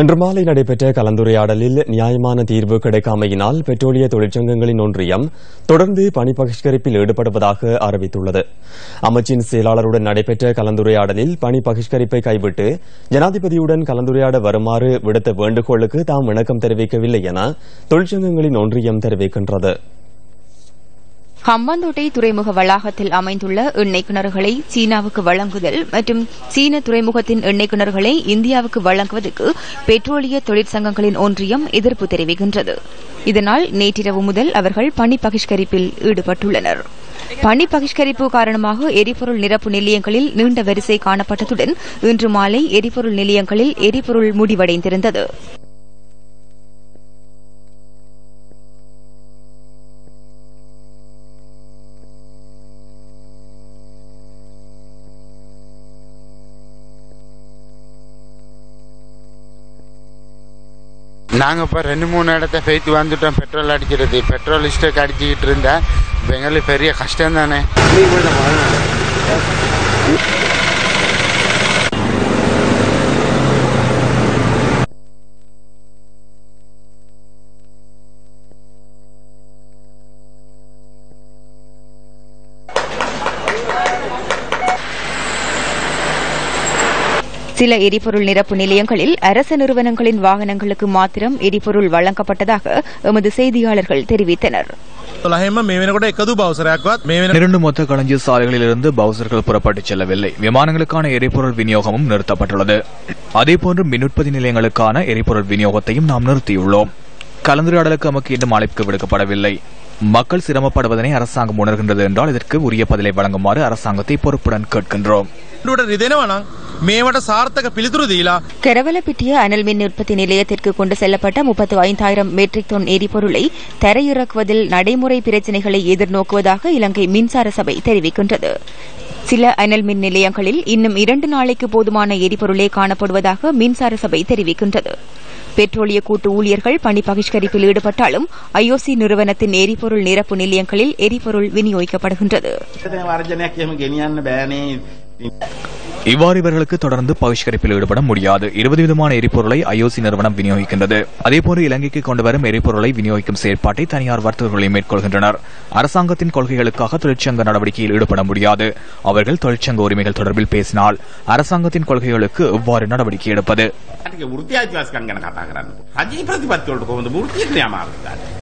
இன்று மாலை நடைபெற்ற கலந்துரையாடலில் நியாயமான தீர்வு கிடைக்காமையினால் பெட்ரோலிய தொழிற்சங்கங்களின் ஒன்றியம் தொடர்ந்து பணி பகிஷ்கரிப்பில் ஈடுபடுவதாக அறிவித்துள்ளது. அமைச்சின் செயலாளருடன் நடைபெற்ற கலந்துரையாடலில் பணி பகிஷ்கரிப்பை கைவிட்டு ஜனாதிபதியுடன் கலந்துரையாட வருமாறு விடுத்த வேண்டுகோளுக்கு தாம் இணக்கம் தெரிவிக்கவில்லை என தொழிற்சங்கங்களின் ஒன்றியம் தெரிவிக்கின்றது. ஹம்பாந்தோட்டை துறைமுக வளாகத்தில் அமைந்துள்ள எண்ணெய் கிணறுகளை சீனாவுக்கு வழங்குதல் மற்றும் சீன துறைமுகத்தின் எண்ணெய் கிணறுகளை இந்தியாவுக்கு வழங்குவதற்கு பெட்ரோலிய தொழிற்சங்கங்களின் ஒன்றியம் எதிர்ப்பு தெரிவிக்கின்றது. இதனால் நேற்றிரவு முதல் அவர்கள் பணி பகிஷ்கரிப்பில் ஈடுபட்டுள்ளனர். பணி பகிஷ்கரிப்பு காரணமாக எரிபொருள் நிரப்பு நிலையங்களில் நீண்ட வரிசை காணப்பட்டதுடன் இன்று மாலை எரிபொருள் நிலையங்களில் எரிபொருள் முடிவடைந்திருந்தது. நாங்கள் இப்போ ரெண்டு மூணு இடத்த போயிட்டு வந்துட்டோம். பெட்ரோல் அடிக்கிறது. பெட்ரோல் ஸ்டேக் அடிச்சுக்கிட்டு இருந்தா பெங்களூர் பெரிய கஷ்டம் தானே. சில எரிபொருள் நிரப்பு நிலையங்களில் அரசு நிறுவனங்களின் வாகனங்களுக்கு மாத்திரம் எரிபொருள் வழங்கப்பட்டதாக எமது செய்தியாளர்கள் தெரிவித்தனர். இரண்டு மொத்த களஞ்சிய சாலைகளிலிருந்து பவுசர்கள் புறப்பட்டு செல்லவில்லை. விமானங்களுக்கான எரிபொருள் விநியோகமும் நிறுத்தப்பட்டுள்ளது. அதேபோன்று மின் உற்பத்தி நிலையங்களுக்கான எரிபொருள் விநியோகத்தையும் நாம் நிறுத்தியுள்ளோம். கலந்துரையாடலுக்கு நமக்கு இன்னும் அழைப்பு விடுக்கப்படவில்லை. மக்கள் சிரமப்படுவதனை அரசாங்கம் உணர்கின்றது என்றால் இதற்கு உரிய பதிலை வழங்குமாறு அரசாங்கத்தை பொறுப்புடன் கேட்கின்றோம். මේවට සාර්ථක පිළිතුරු දීලා கெரவலப்பிட்டிய அனல் மின் உற்பத்தி நிலையத்திற்கு கொண்டு செல்லப்பட்ட முப்பத்து ஐந்தாயிரம் மெட்ரிக் டன் எரிபொருளை தரையிறக்குவதில் நடைமுறை பிரச்சினைகளை எதிர்நோக்குவதாக இலங்கை மின்சார சபை தெரிவிக்கின்றது சில அனல் மின் நிலையங்களில் இன்னும் இரண்டு நாளைக்கு போதுமான எரிபொருளே காணப்படுவதாக மின்சார சபை தெரிவிக்கின்றது பெட்ரோலிய கூட்டு ஊழியர்கள் பணி பகிஷ்கரிப்பில் ஈடுபட்டாலும் ஐஓசி நிறுவனத்தின் எரிபொருள் நிரப்பு நிலையங்களில் எரிபொருள் விநியோகிக்கப்படுகின்றது இவ்வாறு இவர்களுக்கு தொடர்ந்து பகிஷ்கரிப்பில் ஈடுபட முடியாது. இருபது விதமான எரிபொருளை ஐஓசி நிறுவனம் விநியோகிக்கின்றது. அதேபோன்று இலங்கைக்கு கொண்டுவரும் எரிபொருளை விநியோகிக்கும் செயற்பாட்டை தனியார் வர்த்தகர்களை மேற்கொள்கின்றனர். அரசாங்கத்தின் கொள்கைகளுக்காக தொழிற்சங்க நடவடிக்கையில் ஈடுபட முடியாது. அவர்கள் தொழிற்சங்க உரிமைகள் தொடர்பில் பேசினால் அரசாங்கத்தின் கொள்கைகளுக்கு இவ்வாறு நடவடிக்கை எடுப்பது?